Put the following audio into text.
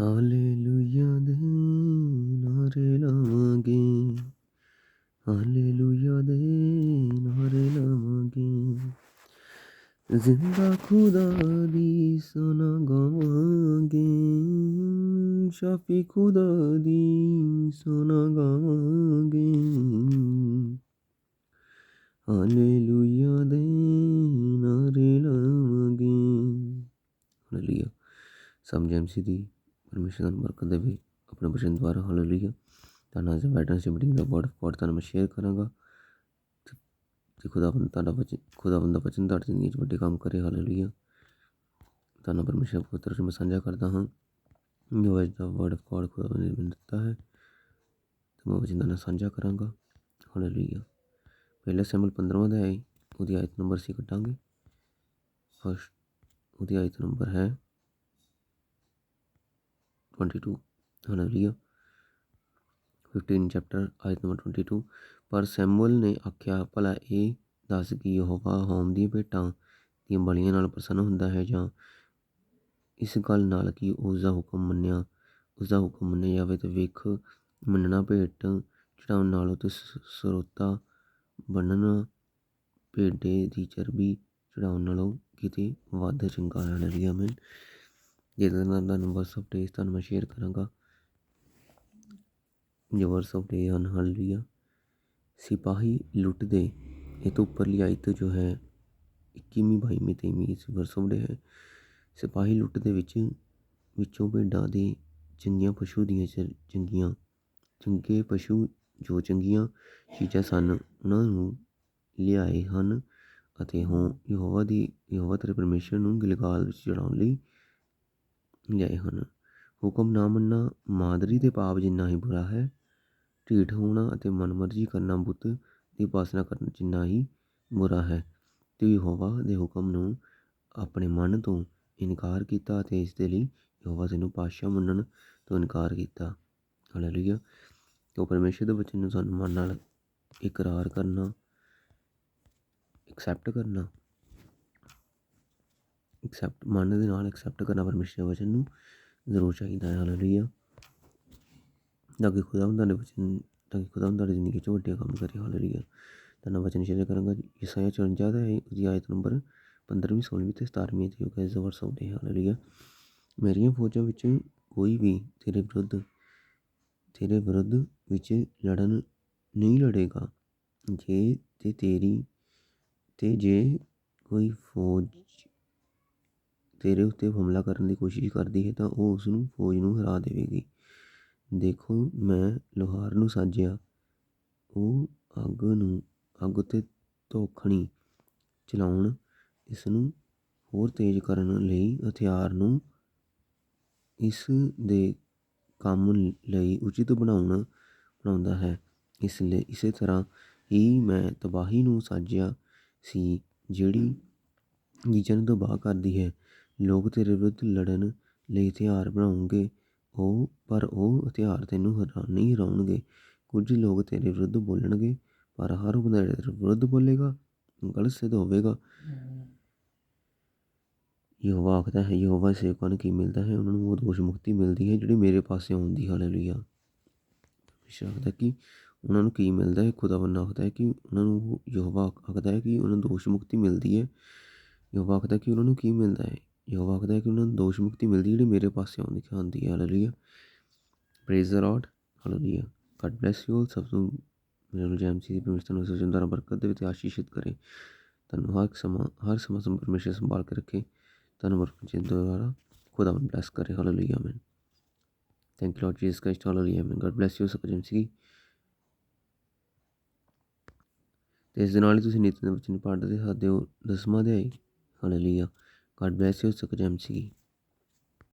Hallelujah ਦੇ ਨਾਰੇ ਲਾਵਾਂਗੇ hallelujah ਦੇ ਨਾਰੇ ਲਾਵਾਂਗੇ ਜ਼ਿੰਦਾ ਖੁਦਾ ਦੀ ਸਨਾ ਗਾਵਾਂਗੇ ਸ਼ਾਫੀ ਖੁਦਾ ਦੀ ਸਨਾ ਗਾਵਾਂਗੇ ਹਾਲੇਲੂਇਆ ਦੇ ਨਾਰੇ ਲਾਵਾਂਗੇ ਹਾਲੇਲੂਇਆ ਸਮਝ ਐਮਸੀ ਦੀ ਆਪਣੇ ਬਚਨ ਦੁਆਰਾ ਹਾਲੇਲੂਇਆ ਤੁਹਾਨੂੰ ਅੱਜ ਵੈਡਨਸਡੇ ਮੀਟਿੰਗ ਦਾ ਵਰਡ ਆਫ ਗॉड ਤੁਹਾਨੂੰ ਮੈਂ ਸ਼ੇਅਰ ਕਰਾਂਗਾ। ਤੇ ਖੁਦਾਵੰਦ ਤੁਹਾਡਾ ਬਚਨ ਖੁਦਾਵੰਦ ਦਾ ਬਚਨ ਤੁਹਾਡੀ ਜ਼ਿੰਦਗੀ 'ਚ ਵੱਡੇ ਕੰਮ ਕਰੇ ਹਾਲੇਲੂਇਆ ਤੁਹਾਨੂੰ ਪਰਮੇਸ਼ਰ ਪੁੱਤਰ ਜੀ ਮੈਂ ਸਾਂਝਾ ਕਰਦਾ ਹਾਂ। ਜੋ ਅੱਜ ਦਾ ਵਰਡ ਆਫ ਗॉड ਖੁਦਾਵੰਦ ਨੇ ਮੈਨੂੰ ਦਿੱਤਾ ਹੈ। ਤੇ ਮੈਂ ਬਚਨ ਦਾ ਸਾਂਝਾ ਕਰਾਂਗਾ। ਹਾਲੇਲੂਇਆ ਪਹਿਲਾ ਸੈਮੂਅਲ 15ਵਾਂ ਦਾ ਹੈ ਉਹਦੀ ਆਇਤ ਨੰਬਰ ਸੀ ਕੱਟਾਂਗੇ ਫਸਟ ਉਹਦੀ ਆਇਤ ਨੰਬਰ ਹੈ 22 ਹਾਲੇਲੂਇਆ 15 ਚੈਪਟਰ ਆਇਤ ਨੰਬਰ 22 ਪਰ ਸੈਮੂਅਲ ਨੇ ਆਖਿਆ, ਭਲਾ ਇਹ ਦੱਸ ਕਿ ਯਹੋਵਾ ਹੋਮ ਦੀਆਂ ਭੇਟਾਂ ਦੀਆਂ ਬਲੀਆਂ ਨਾਲ ਪ੍ਰਸੰਨ ਹੁੰਦਾ ਹੈ ਜਾਂ ਇਸ ਗੱਲ ਨਾਲ ਕਿ ਉਸ ਦਾ ਹੁਕਮ ਮੰਨਿਆ, ਉਸ ਦਾ ਹੁਕਮ ਮੰਨਿਆ ਜਾਵੇ ਤੇ ਵੇਖ ਮੰਨਣਾ ਭੇਟ ਚੜਾਉਣ ਨਾਲੋਂ ਤੇ ਸਰੋਤਾ ਬੰਨਣਾ ਭੇਡੇ ਦੀ ਚਰਬੀ ਚੜਾਉਣ ਨਾਲੋਂ ਕਿਤੇ ਵੱਧ ਚੰਗਾ ਹੈ। ਹਾਲੇਲੂਇਆ ਮੈਂ ਜਿਹਦੇ ਨਾਲ ਤੁਹਾਨੂੰ ਵਟਸਐਪ ਆਫ ਤੁਹਾਨੂੰ ਮੈਂ ਸ਼ੇਅਰ ਕਰਾਂਗਾ। ਜੋ ਵਰਸ ਆਫ ਡੇ ਹਨ ਆ। ਸਿਪਾਹੀ ਲੁੱਟਦੇ, ਇਹ ਤੋਂ ਉੱਪਰਲੀ ਆਇਤ ਜੋ ਹੈ 21ਵੀਂ 22ਵੀਂ 23ਵੀਂ ਇਸ ਵਰਸ ਆਫ ਡੇ ਹੈ। ਸਿਪਾਹੀ ਲੁੱਟ ਦੇ ਵਿੱਚ, ਵਿੱਚੋਂ ਭੇਡਾਂ ਦੇ ਚੰਗੀਆਂ ਪਸ਼ੂ ਦੀਆਂ ਚੰਗੀਆਂ, ਚੰਗੇ ਪਸ਼ੂ ਜੋ ਚੰਗੀਆਂ ਚੀਜ਼ਾਂ ਸਨ, ਉਹਨਾਂ ਨੂੰ ਲਿਆਏ ਹਨ ਅਤੇ ਹੁਣ ਯਹੋਵਾ ਦੀ, ਯਹੋਵਾ ਤੇਰੇ ਪਰਮੇਸ਼ਰ ਨੂੰ ਗਿਲਗਾਲ ਵਿੱਚ ਚੜਾਉਣ ਲਈ ਲਿਆਏ ਹਨ। ਹੁਕਮ ਨਾ ਮੰਨਣਾ ਮਾਦਰੀ ਦੇ ਪਾਪ ਜਿੰਨਾ ਹੀ ਬੁਰਾ ਹੈ। ਢੀਠ ਹੋਣਾ ਅਤੇ ਮਨਮਰਜ਼ੀ ਕਰਨਾ ਬੁੱਤ ਦੀ ਉਪਾਸਨਾ ਕਰਨ ਜਿੰਨਾ ਹੀ ਬੁਰਾ ਹੈ। ਅਤੇ ਯਹੋਵਾ ਦੇ ਹੁਕਮ ਨੂੰ ਆਪਣੇ ਮਨ ਤੋਂ ਇਨਕਾਰ ਕੀਤਾ ਅਤੇ ਇਸ ਦੇ ਲਈ ਯਹੋਵਾ ਤੈਨੂੰ ਪਾਤਸ਼ਾਹ ਮੰਨਣ ਤੋਂ ਇਨਕਾਰ ਕੀਤਾ। ਹਾਲੇਲੂਇਆ ਤੋ ਪਰਮੇਸ਼ਰ ਦੇ ਬਚਨ ਨੂੰ ਸਾਨੂੰ ਮਨ ਨਾਲ ਇਕਰਾਰ ਕਰਨਾ ਐਕਸੈਪਟ ਕਰਨਾ ਐਕਸੈਪਟ ਮਨ ਦੇ ਨਾਲ ਐਕਸੈਪਟ ਕਰਨਾ ਪਰਮੇਸ਼ਰ ਦੇ ਵਚਨ ਨੂੰ ਜ਼ਰੂਰ ਚਾਹੀਦਾ ਹੈ ਹਾਲੇਲੂਇਆ ਤਾਂ ਕਿ ਖੁਦਾਵੰਦ ਦੇ ਵਚਨ ਤਾਂ ਕਿ ਖੁਦਾਵੰਦ ਦੀ ਜ਼ਿੰਦਗੀ 'ਚ ਵੱਡੇ ਕੰਮ ਕਰੇ ਹਾਲੇਲੂਇਆ ਤਾਂ ਮੈਂ ਵਚਨ ਸ਼ੇਅਰ ਕਰਾਂਗਾ ਇਸਾਇਆ 54 ਦਾ ਹੈ ਉਹਦੀ ਆਇਤ ਨੰਬਰ 15ਵੀਂ 16ਵੀਂ ਤੇ 17ਵੀਂ ਤੇ ਉਹ ਕਹਿੰਦੇ ਵਰਸ ਆਉਂਦੇ ਹਾਲੇਲੂਇਆ ਮੇਰੀਆਂ ਫੌਜਾਂ ਵਿੱਚ ਕੋਈ ਵੀ ਤੇਰੇ ਵਿਰੁੱਧ ਤੇਰੇ ਵਿਰੁੱਧ ਵਿੱਚ ਲੜਨ ਨਹੀਂ ਲੜੇਗਾ ਜੇ ਤੇ ਤੇਰੀ ਤੇ ਜੇ ਕੋਈ ਫੌਜ ਤੇਰੇ ਉੱਤੇ ਹਮਲਾ ਕਰਨ ਦੀ ਕੋਸ਼ਿਸ਼ ਕਰਦੀ ਹੈ ਤਾਂ ਉਹ ਉਸ ਨੂੰ ਫੌਜ ਨੂੰ ਹਰਾ ਦੇਵੇਗੀ। ਦੇਖੋ, ਮੈਂ ਲੁਹਾਰ ਨੂੰ ਸਾਜਿਆ ਉਹ ਅੱਗ ਨੂੰ, ਅੱਗ ਉੱਤੇ ਧੋਖਣੀ, ਚਲਾਉਣ ਇਸ ਨੂੰ ਹੋਰ ਤੇਜ਼ ਕਰਨ ਲਈ ਹਥਿਆਰ ਨੂੰ ਇਸ ਦੇ ਕੰਮ ਲਈ ਉਚਿਤ ਬਣਾਉਣ, ਬਣਾਉਂਦਾ ਹੈ। ਇਸ ਲਈ ਇਸੇ ਤਰ੍ਹਾਂ ਹੀ ਮੈਂ ਤਬਾਹੀ ਨੂੰ ਸਾਜਿਆ ਸੀ, ਜਿਹੜੀ ਚੀਜ਼ਾਂ ਤਬਾਹ ਕਰਦੀ ਹੈ। ਲੋਕ ਤੇਰੇ ਵਿਰੁੱਧ ਲੜਨ ਲਈ ਹਥਿਆਰ ਬਣਾਉਣਗੇ। ਉਹ, ਪਰ ਉਹ ਹਥਿਆਰ ਤੈਨੂੰ ਹਰਾ ਨਹੀਂ ਹਰਾਉਣਗੇ। ਕੁਝ ਲੋਕ ਤੇਰੇ ਵਿਰੁੱਧ ਬੋਲਣਗੇ, ਪਰ ਹਰ ਉਹ ਬੰਦਾ ਤੇਰੇ ਵਿਰੁੱਧ ਬੋਲੇਗਾ, ਗਲਤ ਸਿੱਧ ਹੋਵੇਗਾ। ਯਹੋਵਾ ਆਖਦਾ ਹੈ, ਯਹੋਵਾ ਸੇਵਕਾਂ ਨੂੰ ਕੀ ਮਿਲਦਾ ਹੈ? ਉਹਨਾਂ ਨੂੰ ਉਹ ਦੋਸ਼ ਮੁਕਤੀ ਮਿਲਦੀ ਹੈ ਜਿਹੜੀ ਮੇਰੇ ਪਾਸੇ ਆਉਂਦੀ, ਹਾਲੇਲੂਇਆ। ਪਰਮੇਸ਼ਰ ਆਖਦਾ ਕਿ ਉਹਨਾਂ ਨੂੰ ਕੀ ਮਿਲਦਾ ਹੈ? ਖੁਦਾਵੰਦ ਆਖਦਾ ਹੈ ਕਿ ਉਹਨਾਂ ਨੂੰ, ਯਹੋਵਾ ਆਖਦਾ ਹੈ ਕਿ ਉਹਨਾਂ ਨੂੰ ਦੋਸ਼ ਮੁਕਤੀ ਮਿਲਦੀ ਹੈ। ਯਹੋਵਾ ਆਖਦਾ ਕਿ ਉਹਨਾਂ ਨੂੰ ਕੀ ਮਿਲਦਾ ਹੈ? ਯਹੋਵਾ ਆਖਦਾ ਹੈ ਕਿ ਉਹਨਾਂ ਨੂੰ ਦੋਸ਼ ਮੁਕਤੀ ਮਿਲਦੀ ਜਿਹੜੀ ਮੇਰੇ ਪਾਸੇ ਆਉਂਦੀ ਆਉਂਦੀ ਹੈ। Hallelujah praise the Lord hallelujah God bless you all ਸਭ ਨੂੰ ਮੇਰੇ ਜੈਮਸੀ ਦੀ ਪਰਮੇਸ਼ਰ ਨੂੰ ਸਜਨ ਦੁਆਰਾ ਬਰਕਤ ਦੇ ਵਿੱਚ ਆਸ਼ੀਸ਼ਿਤ ਕਰੇ। ਤੁਹਾਨੂੰ ਹਰ ਸਮਾਂ ਹਰ ਸਮਾਂ ਪਰਮੇਸ਼ਰ ਸੰਭਾਲ ਕੇ ਰੱਖੇ। ਤੁਹਾਨੂੰ ਬਰਕਤ ਦੁਆਰਾ ਖੁਦਾ ਨੂੰ ਬlesਸ ਕਰੇ। Hallelujah amen thank you Lord Jesus Christ hallelujah amen God bless you ਸਭ ਜੈਮਸੀ ਤੇ ਇਸ ਦੇ ਨਾਲ ਹੀ ਤੁਸੀਂ ਨਿਤ ਦੇ ਵਚਨ ਪੜ੍ਹਦੇ ਸਕਦੇ ਹੋ ਦਸਵਾਂ ਅਧਿਆਇ। ਹਾਲੇਲੂਇਆ ਗॉड ਬlesਸ ਯੂ ਸਭ ਜੈਮਸੀ